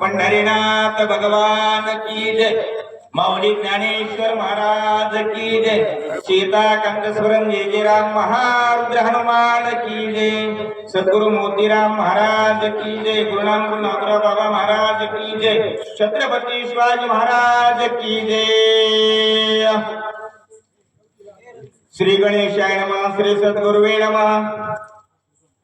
पंढरीनाथ भगवान की जय. माऊली ज्ञानेश्वर महाराज की जय. सीता कंदस्वरम जय जय राम महारुद्र हनुमान की जय. सद्गुरु मोतीराम महाराज की जय. गुरुनाम गुरु नागराव बाबा महाराज की जय. छत्रपती शिवाजी महाराज की जय. श्री गणेशाय नम श्री सद्गुरुवे नमः.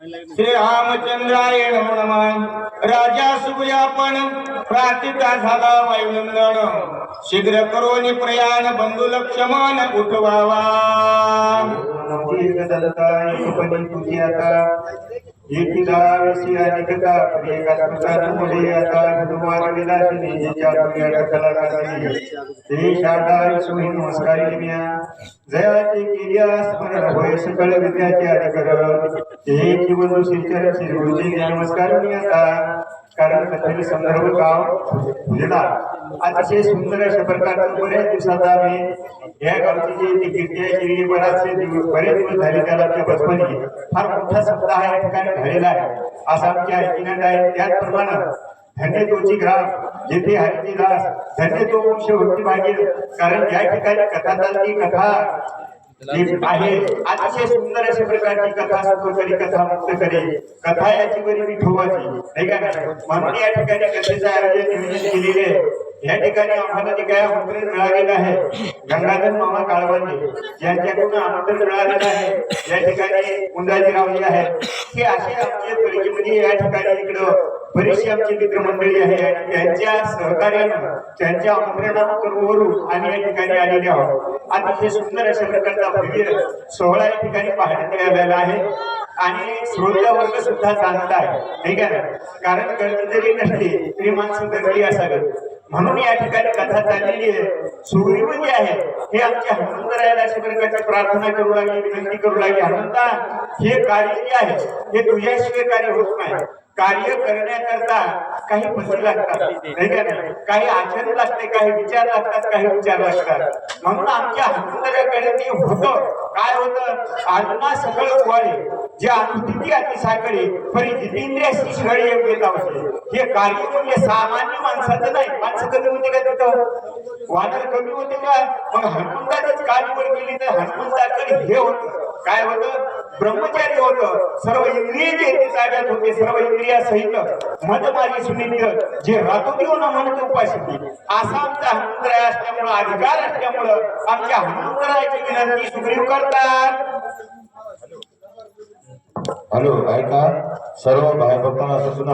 श्री रामचंद्राय हनुमान. राजा सुयापण प्रातिका झाला वायुनंदन. शीघ्र करोनी प्रयाण बंधू लक्ष्मण उठवावा. आता ते नमस्कारी. मिया जयाचे किर्या स्मरण होय सकळ विद्याचे अधिकर ते जीवन श्री गुरुजी नमस्कार मी कारण कथेचे संदर्भ गाव जिल्हा अतिशय सुंदर अशा प्रकारचं बऱ्याच दिवसात आम्ही या गावची जी कीर्ती आहे बराचसे दिवस बरेच दिवस झाले त्याला ते बचपनी फार मोठा सप्ताह या ठिकाणी झालेला आहे. असं आमच्या ऐकिनात आहे. त्याचप्रमाणे धन्य तोची ग्राम जेथे हरिची दास धन्य तो वंश होती मागील कारण या ठिकाणी कथा चालती कथा आहे. अतिशय सुंदर अशा प्रकारची कथा सुरू करी कथा मुक्त करी कथा याची बरी विठोबाची नाही का? म्हणून या ठिकाणी कथेचं आयोजन केलेले आहे. या ठिकाणी आम्हाला जे काय आमंत्रण मिळालेलं आहे गंगाधर मामा काळवांनी यांच्याकडून आमंत्रण मिळालेलं आहे. या ठिकाणी मुंदाजी रावली आहे हे असे आमचे परिचय या ठिकाणी इकडं बरीचशी आमची मित्रमंडळी आहे. आणि त्यांच्या सहकार्यानं त्यांच्या आमंत्रणावरून आम्ही या ठिकाणी आलेले आहोत. अतिशय सुंदर अशा प्रकारचा भव्य सोहळा या ठिकाणी पाहण्यात मिळालेला आहे. आणि श्रोता वर्ग सुद्धा जाणत आहे. ठीक आहे ना? कारण गर्दी जरी नसली तरी माणसं गर्दी असावी. म्हणून या ठिकाणी कथा चाललेली आहे. सुग्रीव जे आहे. हे आमच्या हनुमंतरायाला अशा प्रकारची प्रार्थना करू लागली विनंती करू लागली. हनुमंता हे कार्य जे आहे. हे तुझ्याशिवाय कार्य होत नाही. कार्य करण्याकरता काही पद्धती लागतात. नाही का नाही? काही आचरण लागते काही विचार लागतात काही विचार लागतात म्हणून आमच्या हनुमंतराकडे ते होतं. काय होतं? आत्मा सकळ कुवाळे जे अनुस्थिती अति साकळी परी जितेंद्रियाशी योग्य लावते होते. हे कार्य म्हणजे सामान्य माणसाचं नाही. माणसं कमी होते का तिथं? वानर कमी होते का? मग हनुमंताचीच कार्य गेली तर हनुमंताकडे हे होतं. काय होतं? ब्रह्मचारी होतं. सर्व इंद्रिय जे ताब्यात होते सर्व इंद्रिया सहित मत माझी सुनित्य जे रातोदिव न म्हणत उपाशी. असा आमचा हनुमंतराय असल्यामुळं अधिकार असल्यामुळं आमच्या हनुमंतरायाची विनंती सुग्रीव करतात. हॅलो ऐका. सर्व भाई भक्तांना असं सुना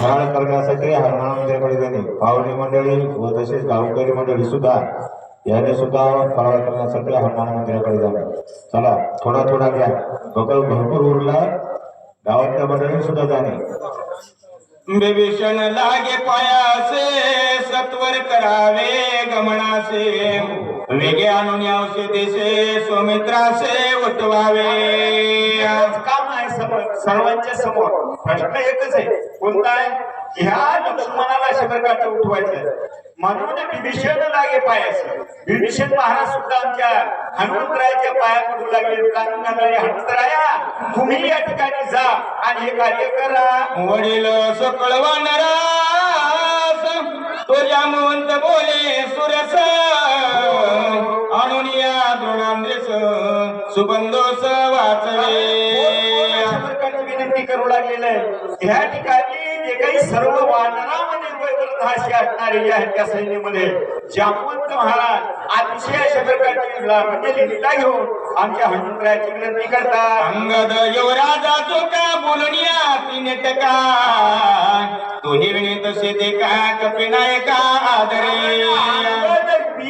हरण करण्यासाठी हरणा मंदिराकडे जाणे. पावणी मंडळी व तसेच गावकरी मंडळी सुद्धा याने सुद्धा फराळ करण्यासाठी हनुमान मंदिराकडे जाणे चला थोडा थोडा घ्या. बकल भरपूर उरला गावातल्या मंडळी सुद्धा जाणे विभीषण लागे पायासे सत्वर करावे गमनासे. वेगे आणून औषधे देशे सुमित्रासे उठवावे. आज काम आहे समोर सर्वांच्या समोर. प्रश्न एकच आहे. कोणता आहे? ह्या लक्ष्मणाला प्रकारचं उठवायचं. म्हणून विभीषण लागे पायास विभीषण महाराज सुद्धा आमच्या हनुमंतरायाच्या पाया पडू लागले. म्हणाले, हनुमंतराया तुम्ही या ठिकाणी जा आणि हे कार्य करा. वडील सकळ वानरास तो जामवंत बोले सुरस आणून या द्रोणांद्रेस. सुबंधोस प्रकारची विनंती करू लागलेलं आहे? ह्या ठिकाणी जे काही सर्व वानरामध्ये वैवर्धाशी असणारे जे आहेत त्या सैन्यामध्ये जामवंत महाराज अतिशय अशा प्रकारची म्हणजे लीला घेऊन आमच्या हनुमंतरायाची विनंती करतात. अंगद युवराजा चोका बोलणिया तीन टका. तुही तसे ते का कपिनायका आदरे.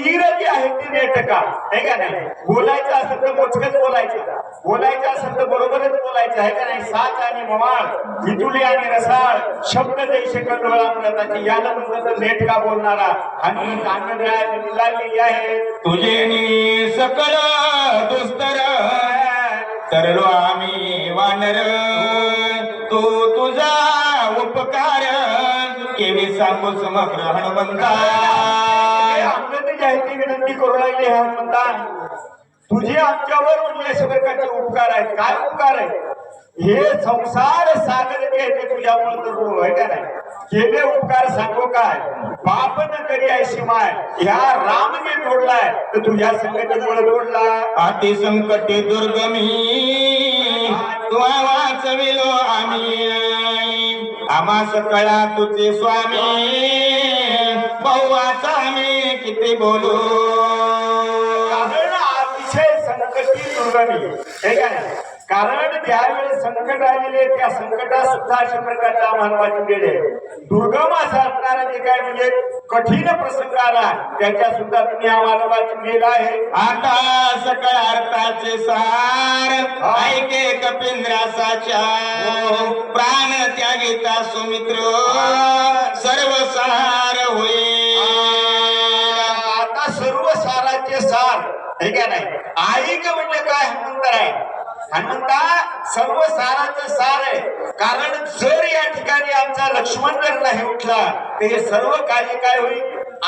अंगद जी जे आहे ते नेटका आहे का नाही? बोलायचं असेल तर मोजकच बोलायचं. बोलायचं असेल तर बरोबरच बोलायचं. आहे का नाही? साच आणि मवाळ विटुली आणि रसाळ शब्द जैसे कंडोळामृताची याला म्हणतात तर नेटका बोलणारा. आणि आनंद लागलेली आहे तुझे सकळ दुस्तर तरलो आम्ही वानर. तू तुझा उपकार केवी सांगू समग्र हनुमंता हे विनंती करू लागली हे हनुमंता तुझे आमच्यावर म्हणजे अशा प्रकारचे उपकार आहेत. काय उपकार आहे हे संसार सागर जे तुझ्यामुळे तर आहे? का नाही केले उपकार सांगू काय? पाप न करी ऐशी माय. ह्या रामने जोडलाय तर तुझ्या संगतीमुळे जोडला आती संकटे दुर्गमी तुवा वाचविलो आम्ही. आम्हा सकळा तुझे स्वामी. बहुवाचा मी किती बोलू? कारण अतिशय संकटी दुर्गमी हे काय? कारण ज्यावेळेस संकट आलेले त्या संकटात सुद्धा अशा प्रकारचा वाचून गेले दुर्गम असा असणारा जे काय म्हणजे कठीण प्रसंग आला त्याच्या सुद्धा तुम्ही आम्हाला वाचून गेला आहे. आता सकळ अर्थाचे सार ऐके कपिंद्रासाच्या. प्राण त्यागिता सुमित्र सर्व सार होईल आता सर्व साराचे सार हे काय नाही ऐक म्हणजे काय? हनुमंत आहे. हनुमंता सर्व साराचं सार आहे. कारण जर या ठिकाणी आमचा लक्ष्मण जर नाही उठला तर हे सर्व कार्य काय होईल?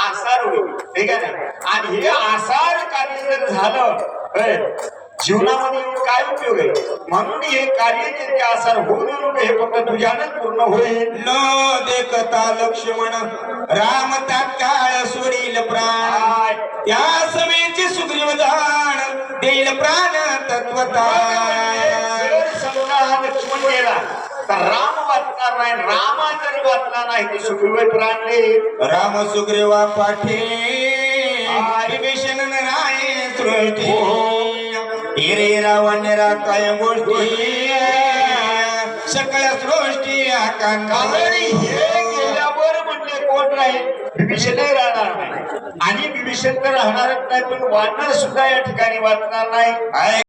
आसार होईल. हे काय नाही आणि हे आसार कार्य जर झालं जीवनामध्ये काय उपयोग आहे? म्हणून हे कार्य जे ते आसार होऊ देऊ हे फक्त तुझ्यानंच पूर्ण होईल. न देखता लक्ष्मण राम तात्काळ सोडील प्राण. या समेचे सुग्रीव जाण देईल प्राण तत्वता राम वाचणार नाही रामा जर वाचला नाही तर सुग्रीव प्राण देईल. राम सुग्रीवा पाठी विभीषण राय सृष्टी. हिरे रावण काय गोष्टी सकळ सृष्टी आकांक्षा. हे कोण राहील? विभीषणही राहणार नाही. आणि विभीषण तर राहणारच नाही पण वानर सुद्धा या ठिकाणी वाचणार नाही.